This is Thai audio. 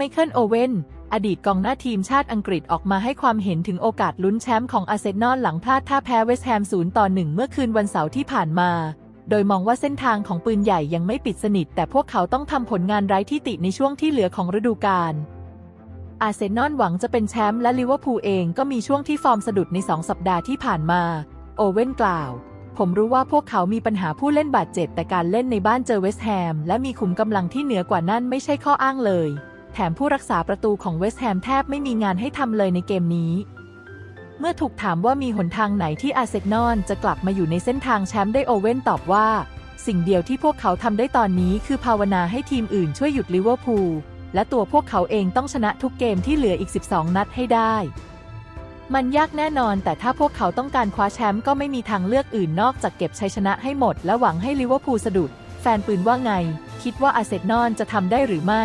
ไมเคิลโอเวนอดีตกองหน้าทีมชาติอังกฤษออกมาให้ความเห็นถึงโอกาสลุ้นแชมป์ของอาร์เซนอลหลังพลาดท่าแพ้เวสต์แฮม0ต่อ1เมื่อคืนวันเสาร์ที่ผ่านมา โดยมองว่าเส้นทางของปืนใหญ่ยังไม่ปิดสนิท แต่พวกเขาต้องทำผลงานไร้ที่ติในช่วงที่เหลือของฤดูกาลอาร์เซนอลหวังจะเป็นแชมป์และลิเวอร์พูลเองก็มีช่วงที่ฟอร์มสะดุดใน 2 สัปดาห์ที่ผ่านมา โอเว่นกล่าว ผมรู้ว่าพวกเขามีปัญหาผู้เล่นบาดเจ็บแต่การเล่นในบ้านเจอเวสต์แฮมและมีขุมกำลังที่เหนือกว่านั่นไม่ใช่ข้ออ้างเลย แถมผู้รักษาประตูของเวสต์แฮมแทบไม่มีงานให้ทำเลยในเกมนี้ เมื่อถูกถามว่ามีหนทางไหนที่อาร์เซนอลจะกลับมาอยู่ในเส้นทางแชมป์ได้โอเว่นตอบว่า สิ่งเดียวที่พวกเขาทำได้ตอนนี้คือภาวนาให้ทีมอื่นช่วยหยุดลิเวอร์พูลและตัวพวกเขาเองต้องชนะทุกเกมที่เหลืออีก 12 นัดให้ได้ มันยากแน่นอน แต่ถ้าพวกเขาต้องการคว้าแชมป์ก็ไม่มีทางเลือกอื่นนอกจากเก็บชัยชนะให้หมด และหวังให้ลิเวอร์พูลสะดุด แฟนปืนว่าไง คิดว่าอาเซนอลจะทำได้หรือไม่